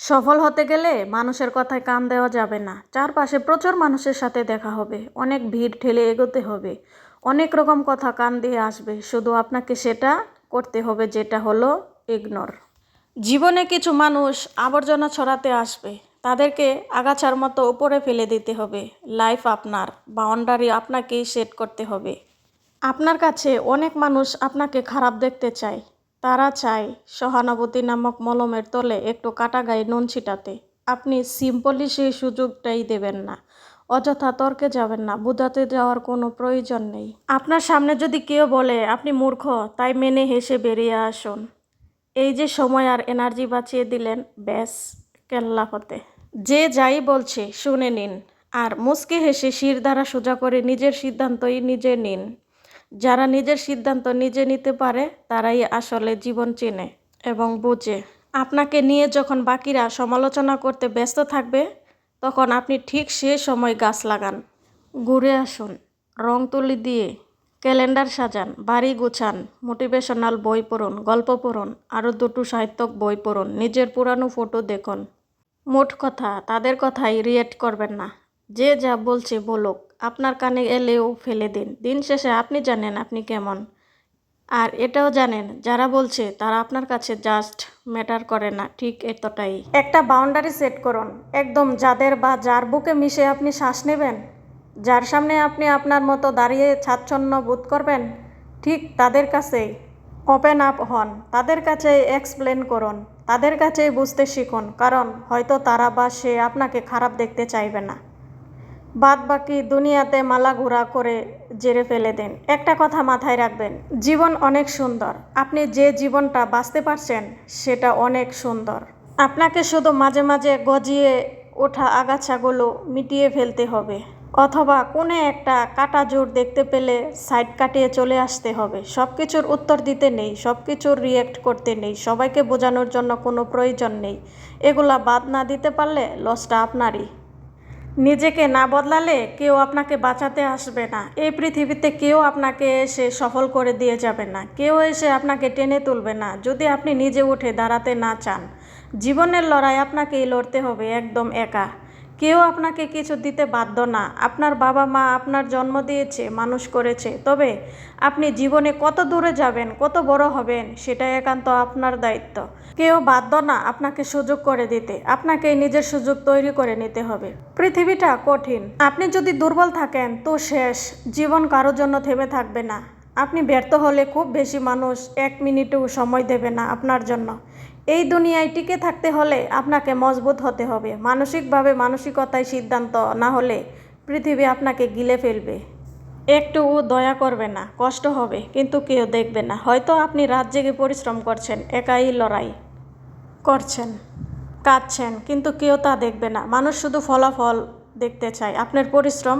সফল হতে গেলে মানুষের কথায় কান দেওয়া যাবে না। চারপাশে প্রচুর মানুষের সাথে দেখা হবে। অনেক ভিড় ঠেলে এগোতে হবে। অনেক রকম কথা কান দিয়ে আসবে। শুধু আপনাকে সেটা করতে হবে যেটা হলো ইগনোর জীবনে কিছু মানুষ আবর্জনা ছড়াতে আসবে। তাদেরকে আগাছার মতো উপরে ফেলে দিতে হবে। লাইফ আপনার। বাউন্ডারি আপনাকেই সেট করতে হবে। আপনার কাছে অনেক মানুষ আপনাকে খারাপ দেখতে চায়। তারা চায় সহানুভূতি নামক মলমের তলে একটু কাটা গায়ে নুন ছিটাতে। আপনি সিম্পলি সেই সুযোগটাই দেবেন না। অযথা তর্কে যাবেন না, বোঝাতে যাওয়ার কোনো প্রয়োজন নেই। আপনার সামনে যদি কেউ বলে, আপনি মূর্খ, তাই মেনে হেসে বেরিয়ে আসুন। এই যে সময় আর এনার্জি বাঁচিয়ে দিলেন, ব্যাস, কেল্লা হতে। যে যাই বলছে, শুনে নিন। আর মুচকি হেসে শির দ্বারা সোজা করে নিজের সিদ্ধান্তই নিজে নিন। যারা নিজের সিদ্ধান্ত নিজে নিতে পারে, তারাই আসলে জীবন চেনে এবং বোঝে। আপনাকে নিয়ে যখন বাকিরা সমালোচনা করতে ব্যস্ত থাকবে, তখন আপনি ঠিক সে সময় গাছ লাগান। ঘুরে আসুন, রং তুলি দিয়ে, ক্যালেন্ডার সাজান, বাড়ি গুছান, মোটিভেশনাল বই পড়ুন, গল্প পড়ুন, আরও দুটো সাহিত্যক বই পড়ুন, নিজের পুরানো ফটো দেখুন। মোট কথা, তাদের কথাই রিয়েক্ট করবেন না। যে যা বলছে বলুক, আপনার কানে এলেও ফেলে দিন। দিন শেষে আপনি জানেন আপনি কেমন। আর এটাও জানেন, যারা বলছে তারা আপনার কাছে জাস্ট ম্যাটার করে না, ঠিক এতটাই। একটা বাউন্ডারি সেট করুন। একদম যাদের বা যার বুকে মিশে আপনি শ্বাস নেবেন, যার সামনে আপনি আপনার মতো দাঁড়িয়ে স্বাচ্ছন্দ্য বোধ করবেন, ঠিক তাদের কাছেই ওপেন আপ হন। তাদের কাছে এক্সপ্লেন করুন। তাদের কাছেই বুঝতে শিখুন, কারণ হয়তো তারা বা সে আপনাকে খারাপ দেখতে চাইবে না। বাদ বাকি দুনিয়াতে মালা ঘোরা করে জেরে ফেলে দেন। একটা কথা মাথায় রাখবেন, জীবন অনেক সুন্দর। আপনি যে জীবনটা বাঁচতে পারছেন, সেটা অনেক সুন্দর। আপনাকে শুধু মাঝে মাঝে গজিয়ে ওঠা আগাছাগুলো মিটিয়ে ফেলতে হবে, অথবা কোনো একটা কাটা জোর দেখতে পেলে সাইড কাটিয়ে চলে আসতে হবে। সব কিছুর উত্তর দিতে নেই সব কিছুর রিয়েক্ট করতে নেই, সবাইকে বোঝানোর জন্য কোনো প্রয়োজন নেই। এগুলা বাদ না দিতে পারলে লসটা আপনারই। নিজেকে না বদলালে কেউ আপনাকে বাঁচাতে আসবে না। এই পৃথিবীতে কেউ আপনাকে এসে সফল করে দিয়ে যাবে না। কেউ এসে আপনাকে টেনে তুলবে না। যদি আপনি নিজে উঠে দাঁড়াতে না চান, জীবনের লড়াই আপনাকেই লড়তে হবে একদম একা। কেউ আপনাকে কিছু দিতে বাধ্য না। আপনার বাবা মা আপনার জন্ম দিয়েছে, মানুষ করেছে। তবে আপনি জীবনে কত দূরে যাবেন, কত বড় হবেন, সেটা একান্ত আপনার দায়িত্ব। কেউ বাধ্য না আপনাকে সুযোগ করে দিতে। আপনাকে নিজের সুযোগ তৈরি করে নিতে হবে। পৃথিবীটা কঠিন। আপনি যদি দুর্বল থাকেন, তো শেষ। জীবন কারোর জন্য থেমে থাকবে না। আপনি ব্যর্থ হলে খুব বেশি মানুষ এক মিনিটও সময় দেবে না আপনার জন্য। এই দুনিয়ায় টিকে থাকতে হলে আপনাকে মজবুত হতে হবে। মানসিকভাবে মানসিকতায় সিদ্ধান্ত না হলে পৃথিবী আপনাকে গিলে ফেলবে। একটু দয়া করবে না, কষ্ট হবে, কিন্তু কেউ দেখবে না। হয়তো আপনি রাত জেগে পরিশ্রম করছেন, একাই লড়াই করছেন, কাঁদছেন, কিন্তু কেউ তা দেখবে না। মানুষ শুধু ফলাফল দেখতে চায়। আপনার পরিশ্রম